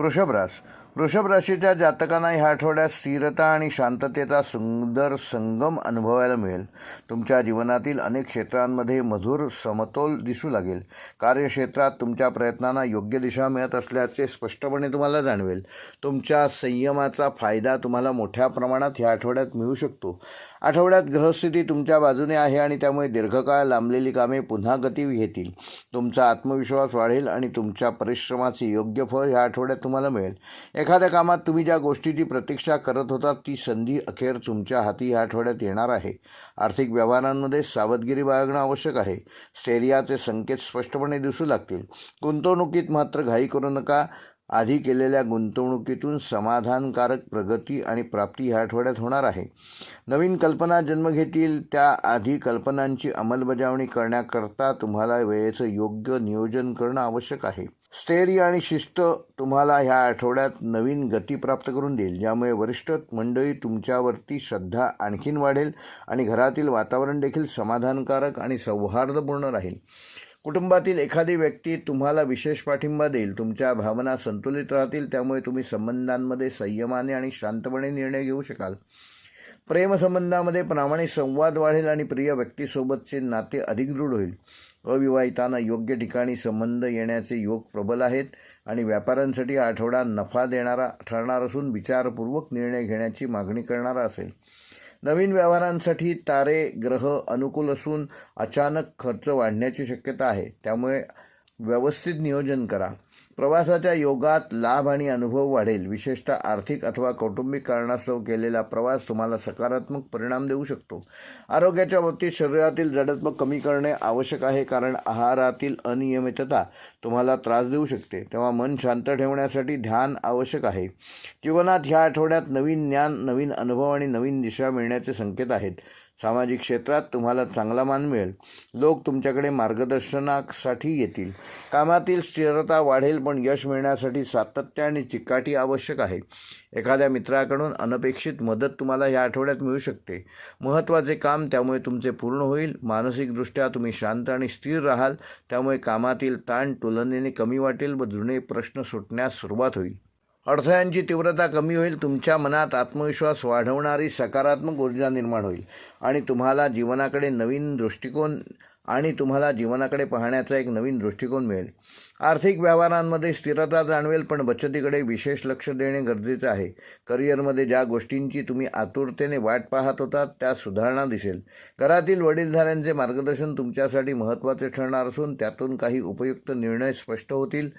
वृषभ रास वृषभ राशीच्या जातकांना ह्या आठवड्यात स्थिरता आणि शांततेचा सुंदर संगम अनुभवायला मिळेल. तुमच्या जीवनातील अनेक क्षेत्रांमध्ये मधुर समतोल दिसू लागेल. कार्यक्षेत्रात तुमच्या प्रयत्नांना योग्य दिशा मिळत असल्याचे स्पष्टपणे तुम्हाला जाणवेल. तुमच्या संयमाचा फायदा तुम्हाला मोठ्या प्रमाणात ह्या आठवड्यात मिळू शकतो. आठवड्यात ग्रहस्थिती तुमच्या बाजूने आहे आणि त्यामुळे दीर्घकाळ लांबलेली कामे पुन्हा गती घेतील. तुमचा आत्मविश्वास वाढेल आणि तुमच्या परिश्रमाचे योग्य फळ ह्या आठवड्यात तुम्हाला मिळेल. एखाद्या कामात तुम्ही ज्या गोष्टीची प्रतीक्षा करत होता ती संधी अखेर तुमच्या हाती ह्या आठवड्यात येणार आहे. आर्थिक व्यवहारांमध्ये सावधगिरी बाळगणं आवश्यक आहे. स्थैर्याचे संकेत स्पष्टपणे दिसू लागतील. गुंतवणुकीत मात्र घाई करू नका. आधी केलेल्या गुंतवणुकीतून समाधानकारक प्रगती आणि प्राप्ती ह्या आठवड्यात होणार आहे. नवीन कल्पना जन्म घेतील. त्या आधी कल्पनांची अंमलबजावणी करण्याकरता तुम्हाला वेळेचं योग्य नियोजन करणं आवश्यक आहे. स्थैर्य आणि शिस्त तुम्हाला ह्या आठवड्यात नवीन गती प्राप्त करून देईल. ज्यामुळे वरिष्ठ मंडळी तुमच्यावरती श्रद्धा आणखीन वाढेल आणि घरातील वातावरण देखील समाधानकारक आणि सौहार्दपूर्ण राहील. कुटुंबातील एखादी व्यक्ती तुम्हाला विशेष पाठिंबा देईल तुमच्या भावना संतुलित राहतील त्यामुळे तुम्ही संबंधांमध्ये संयमाने आणि शांतपणे निर्णय घेऊ शकाल. प्रेमसंबंधामध्ये प्रामाणिक संवाद वाढेल आणि प्रिय व्यक्तीसोबतचे नाते अधिक दृढ होईल. अविवाहितांना योग्य ठिकाणी संबंध येण्याचे योग प्रबल आहेत आणि व्यापाऱ्यांसाठी आठवडा नफा देणारा ठरणार असून विचारपूर्वक निर्णय घेण्याची मागणी करणारा असेल. नवीन व्यवहारांसाठी तारे ग्रह अनुकूल असून अचानक खर्च वाढण्याची शक्यता आहे. त्यामुळे व्यवस्थित नियोजन करा. प्रवासाच्या योगात लाभ आणि अनुभव वाढेल. विशेषतः आर्थिक अथवा कौटुंबिक कारणास्तव केलेला प्रवास तुम्हाला सकारात्मक परिणाम देऊ शकतो. आरोग्याच्या बाबतीत शरीरातील जडत्व कमी करणे आवश्यक आहे कारण आहारातील अनियमितता तुम्हाला त्रास देऊ शकते. तेव्हा मन शांत ठेवण्यासाठी ध्यान आवश्यक आहे. जीवनात ह्या आठवड्यात नवीन ज्ञान नवीन अनुभव आणि नवीन दिशा मिळण्याचे संकेत आहेत. सामाजिक क्षेत्रात तुम्हाला चांगला मान मिळेल. लोक तुमच्याकडे मार्गदर्शनासाठी येतील. कामातील स्थिरता वाढेल पण यश मिळण्यासाठी सातत्य आणि चिकाटी आवश्यक आहे. एखाद्या मित्राकडून अनपेक्षित मदत तुम्हाला या आठवड्यात मिळू शकते. महत्त्वाचे काम त्यामुळे तुमचे पूर्ण होईल. मानसिकदृष्ट्या तुम्ही शांत आणि स्थिर राहाल. त्यामुळे कामातील ताण तुलनेने कमी वाटेल व जुने प्रश्न सुटण्यास सुरुवात होईल. अडथळ्यांची तीव्रता कमी होईल तुमच्या मनात आत्मविश्वास वाढवणारी सकारात्मक ऊर्जा निर्माण होईल. आणि तुम्हाला जीवनाकडे नवीन दृष्टिकोन आणि तुम्हाला जीवनाकडे पाहण्याचा एक नवीन दृष्टिकोन मिळेल. आर्थिक व्यवहारांमध्ये स्थिरता जाणवेल पण बचतीकडे विशेष लक्ष देणे गरजेचे आहे. करिअरमध्ये ज्या गोष्टींची तुम्ही आतुरतेने वाट पाहत होता त्या सुधारणा दिसेल. घरातील वडीलधाऱ्यांचे मार्गदर्शन तुमच्यासाठी महत्त्वाचे ठरणार असून त्यातून काही उपयुक्त निर्णय स्पष्ट होतील.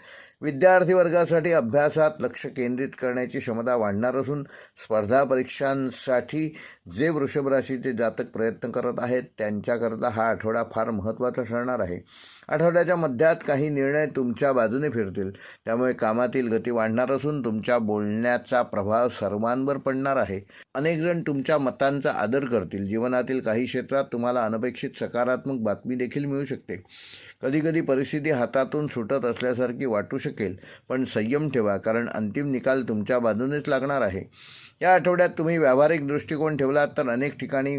विद्यार्थी वर्गासाठी अभ्यासात लक्ष केंद्रित करण्याची क्षमता वाढणार असून स्पर्धा परीक्षांसाठी जे वृषभ राशीचे जातक प्रयत्न करत आहेत त्यांच्याकरता हा आठवडा फार महत्त्वाचा ठरणार आहे. आठवड्याच्या मध्यात काही निर्णय तुम तुमच्या बाजूने फिरतील. त्यामुळे कामातील गती वाढणार असून तुमच्या बोलण्याचा प्रभाव सर्वांवर पडणार आहे. अनेक जण तुमच्या मतांचा आदर करतील. जीवनातील काही क्षेत्रात तुम्हाला अनपेक्षित सकारात्मक बातमी देखील मिळू शकते. कधीकधी परिस्थिती हातातून सुटत असल्यासारखी वाटू शकेल पण संयम ठेवा कारण अंतिम निकाल तुमच्या बाजूनेच लागणार आहे. या आठवड्यात तुम्ही व्यावहारिक दृष्टिकोन ठेवलात तर अनेक ठिकाणी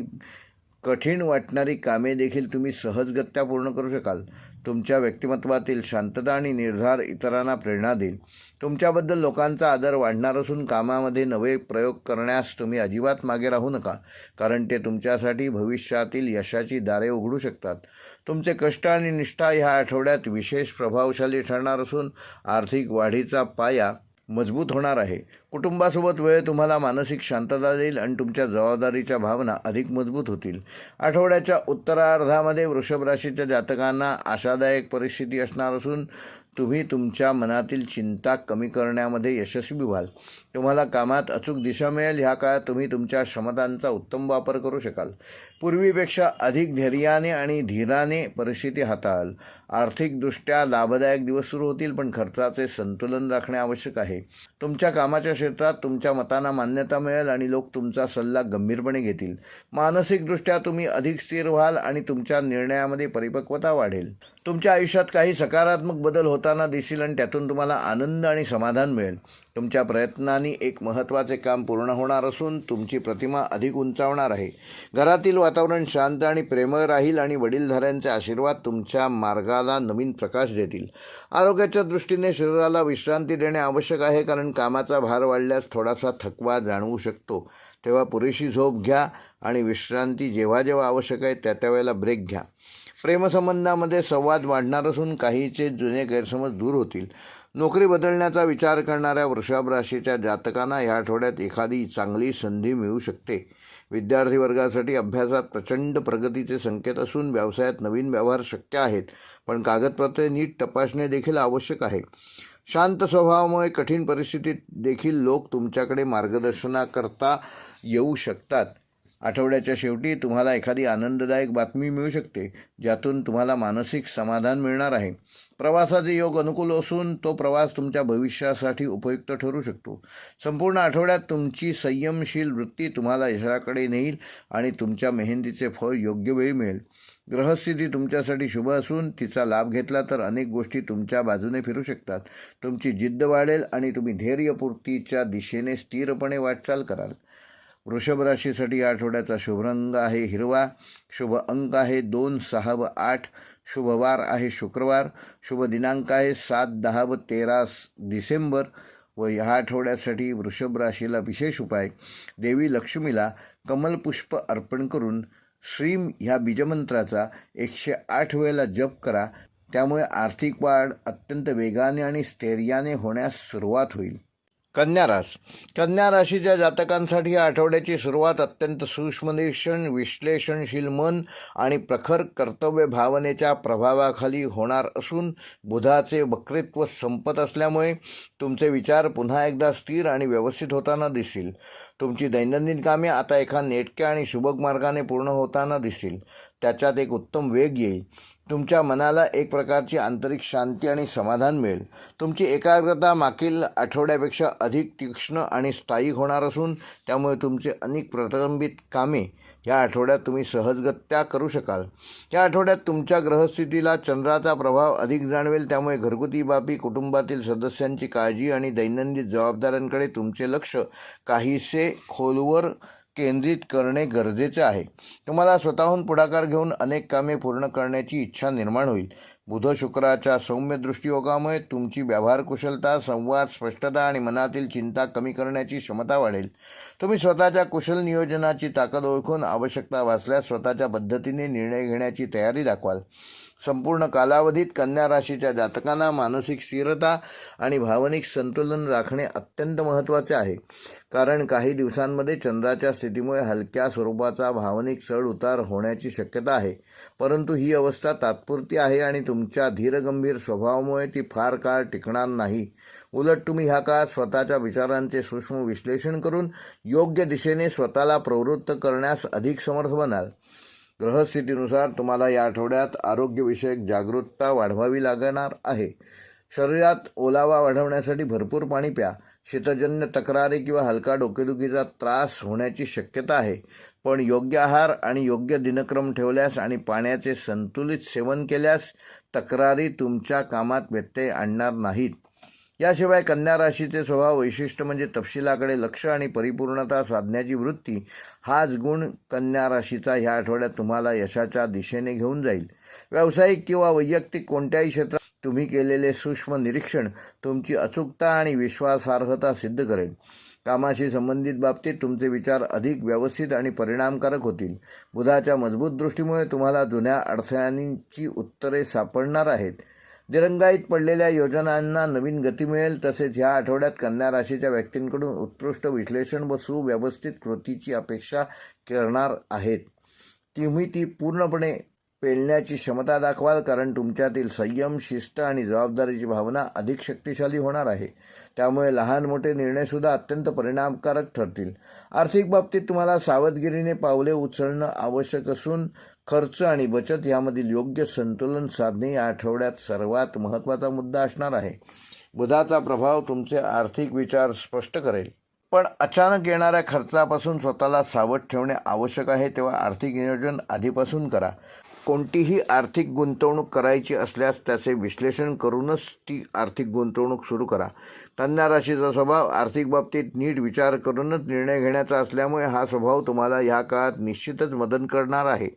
कठीण वाटणारी कामे देखील तुम्ही सहजगत्या पूर्ण करू शकाल. तुमच्या व्यक्तिमत्वातील शांतता आणि निर्धार इतरांना प्रेरणा देईल. तुमच्याबद्दल लोकांचा आदर वाढणार असून कामामध्ये नवे प्रयोग करण्यास तुम्ही अजिबात मागे राहू नका कारण ते तुमच्यासाठी भविष्यातील यशाची दारे उघडू शकतात. तुमचे कष्ट आणि निष्ठा ह्या आठवड्यात विशेष प्रभावशाली ठरणार असून आर्थिक वाढीचा पाया मजबूत होणार आहे. कुटुंबासोबत वेळ तुम्हाला मानसिक शांतता देईल आणि तुमच्या जबाबदारीच्या भावना अधिक मजबूत होतील. आठवड्याच्या उत्तरार्धामध्ये वृषभ राशीच्या जातकांना आशादायक परिस्थिती असणार असून तुम्ही तुमच्या मनातील चिंता कमी करण्यामध्ये यशस्वी व्हाल. तुम्हाला कामात अचूक दिशा मिळेल. ह्या काळात तुम्ही तुमच्या क्षमतांचा उत्तम वापर करू शकाल. पूर्वीपेक्षा अधिक धैर्याने आणि धीराने परिस्थिती हाताळाल. आर्थिकदृष्ट्या लाभदायक दिवस सुरू होतील पण खर्चाचे संतुलन राखणे आवश्यक आहे. तुमच्या कामाच्या क्षेत्रात तुमच्या मतांना मान्यता मिळेल आणि लोक तुमचा सल्ला गंभीरपणे घेतील. मानसिकदृष्ट्या तुम्ही अधिक स्थिर व्हाल आणि तुमच्या निर्णयामध्ये परिपक्वता वाढेल. तुमच्या आयुष्यात काही सकारात्मक बदल होताना दिसेल आणि त्यातून तुम्हाला आनंद आणि समाधान मिळेल. तुमच्या प्रयत्नांनी एक महत्त्वाचे काम पूर्ण होणार असून तुमची प्रतिमा अधिक उंचावणार आहे. घरातील वातावरण शांत आणि प्रेमळ राहील आणि वडीलधाऱ्यांचे आशीर्वाद तुमच्या मार्गाला नवीन प्रकाश देतील. आरोग्याच्या दृष्टीने शरीराला विश्रांती देणे आवश्यक आहे कारण कामाचा भार वाढल्यास थोडासा थकवा जाणवू शकतो. तेव्हा पुरेशी झोप घ्या आणि विश्रांती जेव्हा जेव्हा आवश्यक आहे त्या त्यावेळेला ब्रेक घ्या. प्रेमसंबंधामध्ये संवाद वाढणार असून काहीचे जुने गैरसमज दूर होतील. नोकरी बदलण्याचा विचार करणाऱ्या वृषभ राशीच्या जातकांना या आठवड्यात एखादी चांगली संधी मिळू शकते. विद्यार्थी वर्गासाठी अभ्यासात प्रचंड प्रगतीचे संकेत असून व्यवसायात नवीन व्यवहार शक्य आहेत पण कागदपत्रे नीट तपासणे देखील आवश्यक आहे. शांत स्वभावामुळे कठीण परिस्थितीत देखील लोक तुमच्याकडे मार्गदर्शनाकरता येऊ शकतात. आठवड्याच्या शेवटी तुम्हाला एखादी आनंददायक बातमी मिळू शकते ज्यातून तुम्हाला मानसिक समाधान मिळणार आहे. प्रवासाचे योग अनुकूल असून तो प्रवास तुमच्या भविष्यासाठी उपयुक्त ठरू शकतो. संपूर्ण आठवड्यात तुमची संयमशील वृत्ती तुम्हाला यशाकडे नेईल आणि तुमच्या मेहंदीचे फळ योग्य वेळी मिळेल. ग्रहस्थिती तुमच्यासाठी शुभ असून तिचा लाभ घेतला तर अनेक गोष्टी तुमच्या बाजूने फिरू शकतात. तुमची जिद्द वाढेल आणि तुम्ही धैर्यपूर्तीच्या दिशेने स्थिरपणे वाटचाल कराल. वृषभ राशीसाठी या आठवड्याचा शुभ रंग आहे हिरवा. शुभ अंक आहे दोन सहा व आठ. शुभ वार आहे शुक्रवार. शुभ दिनांक आहे सात दहा व तेरा डिसेंबर. व ह्या आठवड्यासाठी वृषभ राशीला विशेष उपाय. देवी लक्ष्मीला कमलपुष्प अर्पण करून श्रीम ह्या बीजमंत्राचा एकशे आठ वेळेला जप करा. त्यामुळे आर्थिक वाढ अत्यंत वेगाने आणि स्थैर्याने होण्यास सुरुवात होईल. कन्या रास कन्या राशीच्या जातकांसाठी या आठवड्याची सुरुवात अत्यंत सूक्ष्मनिरीक्षण विश्लेषणशील मन आणि प्रखर कर्तव्य भावनेच्या प्रभावाखाली होणार असून बुधाचे वक्तृत्व संपत असल्यामुळे तुमचे विचार पुन्हा एकदा स्थिर आणि व्यवस्थित होताना दिसतील. तुमची दैनंदिन कामे आता एका नेटक्या आणि सुबक मार्गाने पूर्ण होताना दिसतील. त्याच्यात एक उत्तम वेग येईल. तुमच्या मनाला एक प्रकारची आंतरिक शांती आणि समाधान मिळेल. तुमची एकाग्रता मागील आठवड्यापेक्षा अधिक तीक्ष्ण आणि स्थायिक होणार असून त्यामुळे तुमचे अनेक प्रलंबित कामे या आठवड्यात तुम्ही सहजगत्या करू शकाल. या आठवड्यात तुमच्या ग्रहस्थितीला चंद्राचा प्रभाव अधिक जाणवेल त्यामुळे घरगुती बाबी कुटुंबातील सदस्यांची काळजी आणि दैनंदिन जबाबदाऱ्यांकडे तुमचे लक्ष काहीसे खोलवर केंद्रित करणे गरजेचे आहे. तुम्हाला स्वतःहून पुढाकार घेऊन अनेक कामे पूर्ण करण्याची इच्छा निर्माण होईल. बुध शुक्राच्या सौम्य दृष्टियोगामुळे तुमची व्यवहार कुशलता संवाद स्पष्टता आणि मनातील चिंता कमी करण्याची क्षमता वाढेल. तुम्ही स्वतःच्या कुशल नियोजनाची ताकद ओळखून आवश्यकता वाचल्यास स्वतःच्या पद्धतीने निर्णय घेण्याची तयारी दाखवाल. संपूर्ण कालावधीत कन्या राशीच्या जातकांना मानसिक स्थिरता आणि भावनिक संतुलन राखणे अत्यंत महत्त्वाचे आहे. कारण काही दिवसांमध्ये चंद्राच्या स्थितीमुळे हलक्या स्वरूपाचा भावनिक चढ उतार होण्याची शक्यता आहे. परंतु ही अवस्था तात्पुरती आहे आणि तुमच्या धीरगंभीर स्वभावामुळे ती फार काळ टिकणार नाही. उलट तुम्ही ह्या काळात स्वतःच्या विचारांचे सूक्ष्म विश्लेषण करून योग्य दिशेने स्वतःला प्रवृत्त करण्यास अधिक समर्थ बनाल. ग्रहस्थितीनुसार तुम्हाला या आठवड्यात आरोग्यविषयक जागरूकता वाढवावी लागणार आहे. शरीरात ओलावा वाढवण्यासाठी भरपूर पाणी प्या. शीतजन्य तक्रारी किंवा हलका डोकेदुखीचा त्रास होण्याची शक्यता आहे. पण योग्य आहार आणि योग्य दिनक्रम ठेवल्यास आणि पाण्याचे संतुलित सेवन केल्यास तक्रारी तुमच्या कामात व्यत्यय आणणार नाहीत. याशिवाय कन्या राशीचे स्वभाव वैशिष्ट्य म्हणजे तपशिलाकडे लक्ष आणि परिपूर्णता साधण्याची वृत्ती हाच गुण कन्या राशीचा ह्या आठवड्यात तुम्हाला यशाच्या दिशेने घेऊन जाईल. व्यावसायिक किंवा वैयक्तिक कोणत्याही क्षेत्रात तुम्ही केलेले सूक्ष्म निरीक्षण तुमची अचूकता आणि विश्वासार्हता सिद्ध करेल. कामाशी संबंधित बाबतीत तुमचे विचार अधिक व्यवस्थित आणि परिणामकारक होतील. बुधाच्या मजबूत दृष्टीमुळे तुम्हाला जुन्या अडथळ्यांची उत्तरे सापडणार आहेत. दिरंगाईत पडलेल्या योजनांना नवीन गती मिळेल तसेच ह्या आठवड्यात कन्या राशीच्या व्यक्तींकडून उत्कृष्ट विश्लेषण व सुव्यवस्थित कृतीची अपेक्षा करणार आहेत. तुम्ही ती पूर्णपणे पेलण्याची क्षमता दाखवाल कारण तुमच्यातील संयम शिस्त आणि जबाबदारीची भावना अधिक शक्तिशाली होणार आहे. त्यामुळे लहान मोठे निर्णयसुद्धा अत्यंत परिणामकारक ठरतील. आर्थिक बाबतीत तुम्हाला सावधगिरीने पावले उचलणं आवश्यक असून खर्च आणि बचत यामधील योग्य संतुलन साधणे या आठवड्यात सर्वात महत्त्वाचा मुद्दा असणार आहे. बुधाचा प्रभाव तुमचे आर्थिक विचार स्पष्ट करेल. पण अचानक येणाऱ्या खर्चापासून स्वतःला सावध ठेवणे आवश्यक आहे तेव्हा आर्थिक नियोजन आधीपासून करा. कोणतीही आर्थिक गुंतवणूक करायची असल्यास त्याचे विश्लेषण करूनच ती आर्थिक गुंतवणूक सुरू करा. कन्या राशीचा स्वभाव आर्थिक बाबतीत नीट विचार करूनच निर्णय घेण्याचा असल्यामुळे हा स्वभाव तुम्हाला ह्या काळात निश्चितच मदत करणार आहे.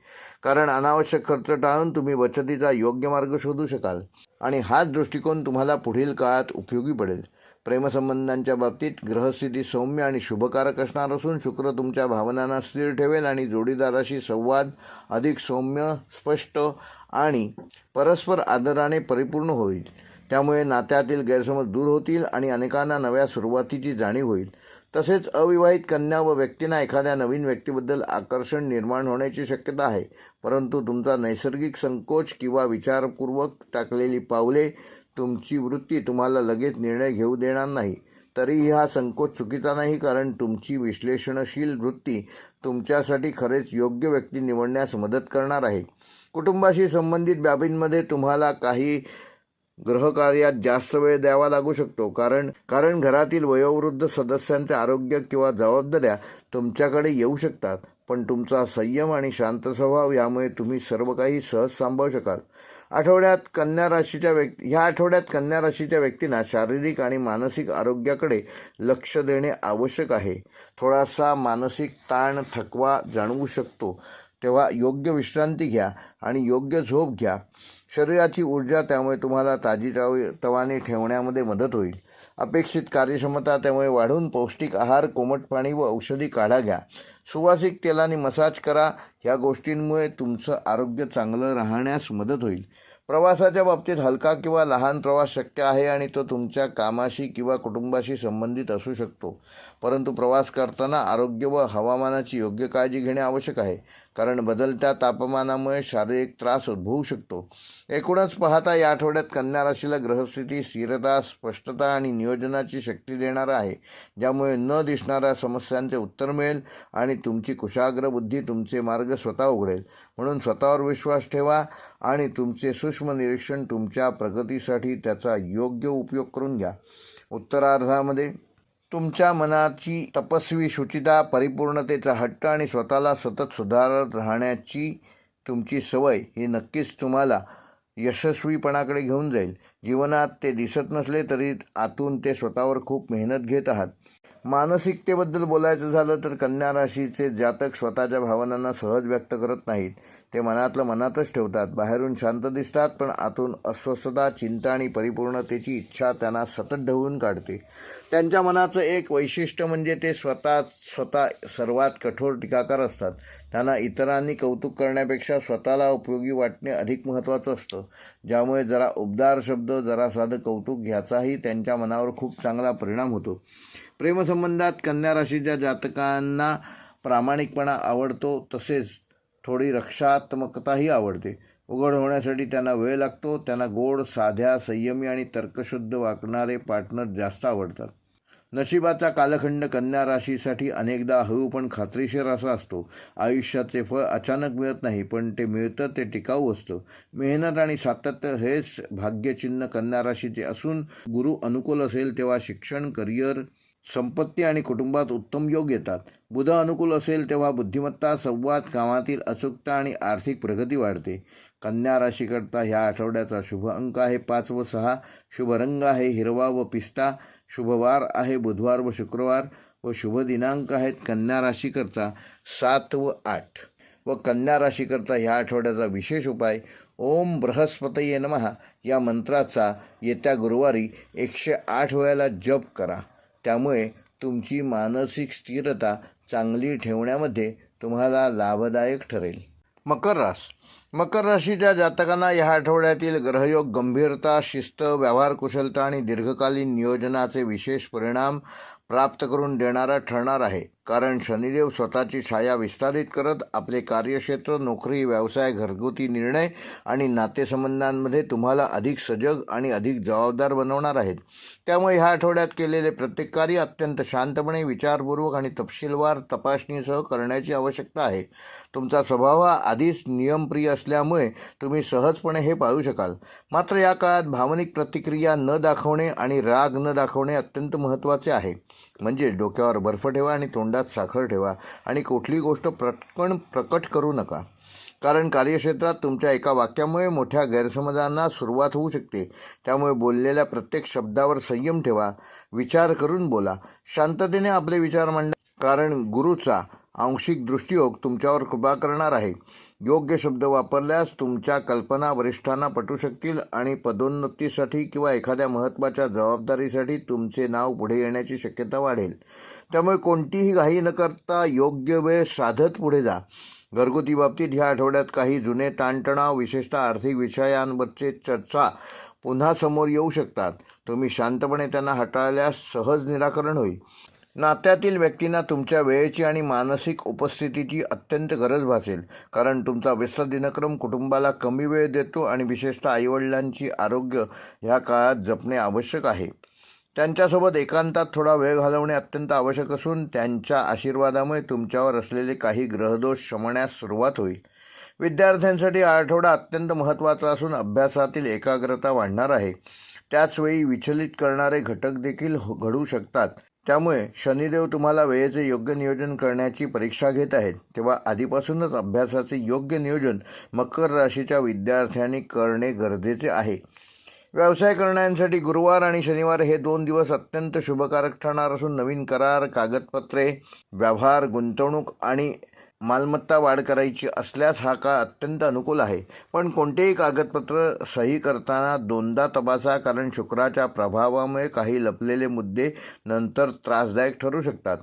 कारण अनावश्यक खर्च टाळून तुम्ही बचतीचा योग्य मार्ग शोधू शकाल. आणि हाच दृष्टिकोन तुम्हाला पुढील काळात उपयोगी पडेल. प्रेमसंबंधांच्या बाबतीत ग्रहस्थिती सौम्य आणि शुभकारक असणार असून शुक्र तुमच्या भावनांना स्थिर ठेवेल आणि जोडीदाराशी संवाद अधिक सौम्य स्पष्ट आणि परस्पर आदराने परिपूर्ण होईल. त्यामुळे नात्यातील गैरसमज दूर होतील आणि अनेकांना नव्या सुरुवातीची जाणीव होईल. तसेच अविवाहित कन्या व व्यक्तींना एखाद्या नवीन व्यक्तीबद्दल आकर्षण निर्माण होण्याची शक्यता आहे. परंतु तुमचा नैसर्गिक संकोच किंवा विचारपूर्वक टाकलेली पावले तुमची वृत्ती तुम्हाला लगेच निर्णय घेऊ देणार नाही. तरीही हा संकोच चुकीचा नाही कारण तुमची विश्लेषणशील वृत्ती तुमच्यासाठी खरेच योग्य व्यक्ती निवडण्यास मदत करणार आहे. कुटुंबाशी संबंधित बाबींमध्ये तुम्हाला काही गृहकार्यात जास्त वेळ द्यावा लागू शकतो. कारण कारण घरातील वयोवृद्ध सदस्यांचे आरोग्य किंवा जबाबदाऱ्या तुमच्याकडे येऊ शकतात. पण तुमचा संयम आणि शांत स्वभाव यामुळे तुम्ही सर्व काही सहज सांभाळू शकाल. आठवड्यात कन्या राशीच्या व्यक्ती ह्या आठवड्यात कन्या राशीच्या व्यक्तींना शारीरिक आणि मानसिक आरोग्याकडे लक्ष देणे आवश्यक आहे. थोडासा मानसिक ताण थकवा जाणवू शकतो. तेव्हा योग्य विश्रांती घ्या आणि योग्य झोप घ्या. शरीराची ऊर्जा त्यामुळे तुम्हाला ताजी तवाने ठेवण्यामध्ये मदत होईल. अपेक्षित कार्यक्षमता त्यामुळे वाढून पौष्टिक आहार कोमट पाणी व औषधी काढा घ्या. सुवासिक तेलाने मसाज करा. ह्या गोष्टींमुळे तुमचं आरोग्य चांगलं राहण्यास मदत होईल. प्रवासाच्या बाबतीत हलका किंवा लहान प्रवास शक्य आहे आणि तो तुमच्या कामाशी किंवा कुटुंबाशी संबंधित असू शकतो. परंतु प्रवास करताना आरोग्य व हवामानाची योग्य काळजी घेणे आवश्यक आहे. कारण बदलत्या तापमानामुळे शारीरिक त्रास उद्भवू शकतो. एकूणच पाहता या आठवड्यात कन्या राशीला ग्रहस्थिती स्थिरता स्पष्टता आणि नियोजनाची शक्ती देणार आहे ज्यामुळे न दिसणाऱ्या समस्यांचे उत्तर मिळेल आणि तुमची कुशाग्र बुद्धी तुमचे मार्ग स्वतः उघडेल. म्हणून स्वतःवर विश्वास ठेवा आणि तुमचे सूक्ष्म निरीक्षण तुमच्या प्रगतीसाठी त्याचा योग्य उपयोग करून घ्या. उत्तरार्धामध्ये तुमच्या मनाची तपस्वी शुचिता परिपूर्णतेचा हट्ट आणि स्वतःला सतत सुधारत राहण्याची तुमची सवय ही नक्कीच तुम्हाला यशस्वीपणाकडे घेऊन जाईल. जीवनात ते दिसत नसले तरी आतून ते स्वतःवर खूप मेहनत घेत आहात. मानसिकतेबद्दल बोलायचं झालं तर कन्या राशीचे जातक स्वतःच्या भावनांना सहज व्यक्त करत नाहीत. ते मनातलं मनातच ठेवतात. बाहेरून शांत दिसतात पण आतून अस्वस्थता चिंता आणि परिपूर्णतेची इच्छा त्यांना सतत ढवून काढते. त्यांच्या मनाचं एक वैशिष्ट्य म्हणजे ते स्वतः स्वतः सर्वात कठोर टीकाकार असतात. त्यांना इतरांनी कौतुक करण्यापेक्षा स्वतःला उपयोगी वाटणे अधिक महत्त्वाचं असतं. ज्यामुळे जरा उबदार शब्द जरा साधं कौतुक ह्याचाही त्यांच्या मनावर खूप चांगला परिणाम होतो. प्रेमसंबंधात कन्या राशीच्या जातकांना प्रामाणिकपणा आवडतो तसेच थोडी रक्षात्मकताही आवडते. उघड होण्यासाठी त्यांना वेळ लागतो त्यांना गोड साध्या संयमी आणि तर्कशुद्ध वागणारे पार्टनर जास्त आवडतात. नशिबाचा कालखंड कन्या राशीसाठी अनेकदा हळू पण खात्रीशीर असा असतो. आयुष्याचे फळ अचानक मिळत नाही पण ते मिळतं ते टिकाऊ असतं. मेहनत आणि सातत्य हेच भाग्यचिन्ह कन्या राशीचे असून गुरु अनुकूल असेल तेव्हा शिक्षण करिअर संपत्ती आणि कुटुंबात उत्तम योग येतात. बुध अनुकूल असेल तेव्हा बुद्धिमत्ता संवाद कामातील अचूकता आणि आर्थिक प्रगती वाढते. कन्या राशीकरता ह्या आठवड्याचा शुभ अंक आहे. पाच व सहा शुभ रंग आहे. हिरवा व पिस्ता शुभवार आहे. बुधवार व शुक्रवार व शुभ दिनांक आहेत. कन्या राशीकरता सात व आठ. व कन्या राशीकरता ह्या आठवड्याचा विशेष उपाय ओम बृहस्पतये नमहा या मंत्राचा येत्या गुरुवारी एकशे आठ वेळेला जप करा. त्यामुळे तुमची मानसिक स्थिरता चांगली ठेवण्यामध्ये तुम्हाला लाभदायक ठरेल. मकर रास मकर राशीच्या जातकांना या आठवड्यातील ग्रहयोग गंभीरता शिस्त व्यवहार कुशलता आणि दीर्घकालीन नियोजनाचे विशेष परिणाम प्राप्त करून देणारा ठरणार आहे. कारण शनिदेव स्वतःची छाया विस्तारित करत आपले कार्यक्षेत्र नोकरी व्यवसाय घरगुती निर्णय आणि नातेसंबंधांमध्ये तुम्हाला अधिक सजग आणि अधिक जबाबदार बनवणार आहेत. त्यामुळे ह्या आठवड्यात केलेले प्रत्येक कार्य अत्यंत शांतपणे विचारपूर्वक आणि तपशीलवार तपासणीसह करण्याची आवश्यकता आहे. तुमचा स्वभाव हा आधीच नियमप्रिय असल्यामुळे तुम्ही सहजपणे हे पाळू शकाल. मात्र या काळात भावनिक प्रतिक्रिया न दाखवणे आणि राग न दाखवणे अत्यंत महत्त्वाचे आहे. म्हणजे डोक्यावर बर्फ ठेवा आणि तोंडात साखर ठेवा आणि कुठली गोष्ट प्रकण प्रकट करू नका. कारण कार्यक्षेत्रात तुमच्या एका वाक्यामुळे मोठ्या गैरसमजांना सुरुवात होऊ शकते. त्यामुळे बोललेल्या प्रत्येक शब्दावर संयम ठेवा विचार करून बोला शांततेने आपले विचार मांडा. कारण गुरुचा आंशिक दृष्टियोग तुमच्यावर कृपा करणार आहे. योग्य शब्द वापरल्यास तुमच्या कल्पना वरिष्ठांना पटू शकतील आणि पदोन्नतीसाठी किंवा एखाद्या महत्त्वाच्या जबाबदारीसाठी तुमचे नाव पुढे येण्याची शक्यता वाढेल. त्यामुळे कोणतीही घाई न करता योग्य वेळ साधत पुढे जा. घरगुती बाबतीत ह्या आठवड्यात काही जुने ताणतणाव विशेषतः आर्थिक विषयांवरचे चर्चा पुन्हा समोर येऊ शकतात. तुम्ही शांतपणे त्यांना हाताळल्यास सहज निराकरण होईल. नात्यातील व्यक्तींना तुमच्या वेळेची आणि मानसिक उपस्थितीची अत्यंत गरज भासेल. कारण तुमचा व्यस्त दिनक्रम कुटुंबाला कमी वेळ देतो आणि विशेषतः आईवडिलांची आरोग्य ह्या काळात जपणे आवश्यक आहे. त्यांच्यासोबत एकांतात थोडा वेळ घालवणे अत्यंत आवश्यक असून त्यांच्या आशीर्वादामुळे तुमच्यावर असलेले काही ग्रहदोष शमण्यास सुरुवात होईल. विद्यार्थ्यांसाठी आठवडा अत्यंत महत्त्वाचा असून अभ्यासातील एकाग्रता वाढणार आहे. त्याचवेळी विचलित करणारे घटक देखील घडू शकतात. त्यामुळे शनिदेव तुम्हाला वेळेचे योग्य नियोजन करण्याची परीक्षा घेत आहेत. तेव्हा आधीपासूनच अभ्यासाचे योग्य नियोजन मकर राशीच्या विद्यार्थ्यांनी करणे गरजेचे आहे. व्यवसाय करण्यासाठी गुरुवार आणि शनिवार हे दोन दिवस अत्यंत शुभकारक ठरणार असून नवीन करार कागदपत्रे व्यवहार गुंतवणूक आणि मालमत्ता वाढ करायची असल्यास हा काळ अत्यंत अनुकूल आहे. पण कोणतेही कागदपत्र सही करताना दोनदा तपासा कारण शुक्राच्या प्रभावामुळे काही लपलेले मुद्दे नंतर त्रासदायक ठरू शकतात.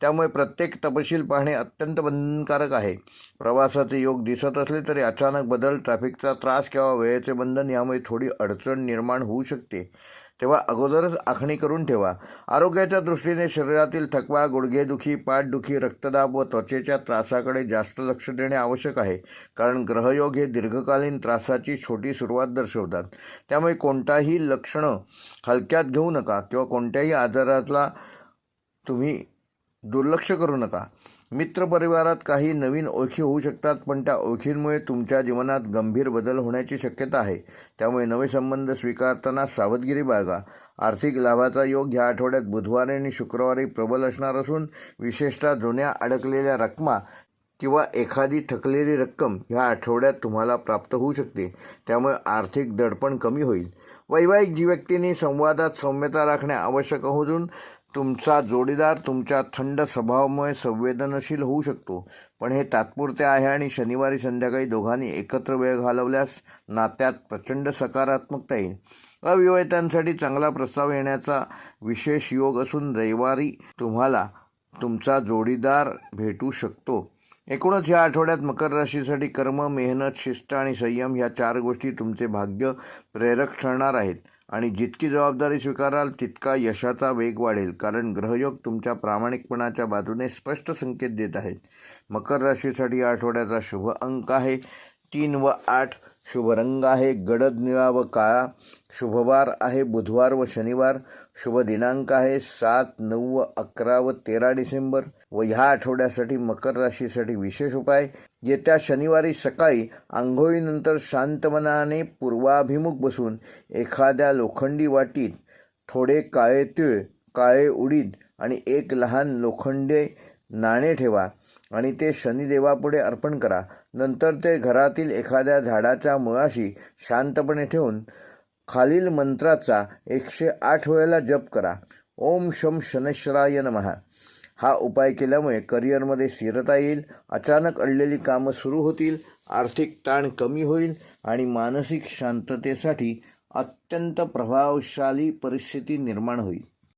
त्यामुळे प्रत्येक तपशील पाहणे अत्यंत बंधनकारक आहे. प्रवासाचे योग दिसत असले तरी अचानक बदल ट्रॅफिकचा त्रास किंवा वेळेचे बंधन यामुळे थोडी अडचण निर्माण होऊ शकते. तेव्हा अगोदरच आखणी करून ठेवा. आरोग्याच्या दृष्टीने शरीरातील थकवा गुडघेदुखी पाठदुखी रक्तदाब व त्वचेच्या त्रासाकडे जास्त लक्ष देणे आवश्यक आहे कारण ग्रहयोग हे दीर्घकालीन त्रासाची छोटी सुरुवात दर्शवतात. त्यामुळे कोणताही लक्षणं हलक्यात घेऊ नका किंवा कोणत्याही आजाराला तुम्ही दुर्लक्ष करू नका. मित्रपरिवारात काही नवीन ओळखी होऊ शकतात पण त्या ओळखींमुळे तुमच्या जीवनात गंभीर बदल होण्याची शक्यता आहे. त्यामुळे नवे संबंध स्वीकारताना सावधगिरी बाळगा. आर्थिक लाभाचा योग ह्या आठवड्यात बुधवारी आणि शुक्रवारी प्रबल असणार असून विशेषतः जुन्या अडकलेल्या रकमा किंवा एखादी थकलेली रक्कम ह्या आठवड्यात तुम्हाला प्राप्त होऊ शकते. त्यामुळे आर्थिक दडपण कमी होईल. वैवाहिक जी व्यक्तींनी संवादात सौम्यता राखणे आवश्यक असून तुमचा जोडीदार तुमच्या थंड स्वभावामुळे संवेदनशील होऊ शकतो. पण हे तात्पुरते आहे आणि शनिवारी संध्याकाळी दोघांनी एकत्र वेळ घालवल्यास नात्यात प्रचंड सकारात्मकता येईल. अविवाहितांसाठी चांगला प्रस्ताव येण्याचा विशेष योग असून रविवारी तुम्हाला तुमचा जोडीदार भेटू शकतो. एकूणच या आठवड्यात मकर राशीसाठी कर्म मेहनत शिस्त आणि संयम ह्या चार गोष्टी तुमचे भाग्य प्रेरक ठरणार आहेत. आणि जितकी जबाबदारी स्वीकाराल तितका यशाचा वेग वाढेल. कारण ग्रहयोग तुमच्या प्रामाणिकपणाच्या बाजूने स्पष्ट संकेत देत आहेत. मकर राशीसाठी आठवड्याचा शुभ अंक आहे. तीन व आठ शुभ रंग आहे. गडद निळा व काळा शुभवार आहे. बुधवार व शनिवार शुभ दिनांक आहे सात नऊ अकरा व तेरा डिसेंबर व ह्या आठवड्यासाठी मकर राशीसाठी विशेष उपाय. येत्या शनिवारी सकाळी आंघोळीनंतर शांत मनाने पूर्वाभिमुख बसून एखाद्या लोखंडी वाटीत थोडे काळे तीळ काळे उडीद आणि एक लहान लोखंडे नाणे ठेवा आणि ते शनिदेवापुढे अर्पण करा. नंतर ते घरातील एखाद्या झाडाच्या मुळाशी शांतपणे ठेवून खालील मंत्राचा एकशे आठ वेळेला जप करा. ओम शम शनेश्वराय नमः. हा उपाय केल्यामुळे करिअरमध्ये स्थिरता येईल अचानक अडलेली कामं सुरू होतील आर्थिक ताण कमी होईल आणि मानसिक शांततेसाठी अत्यंत प्रभावशाली परिस्थिती निर्माण होईल.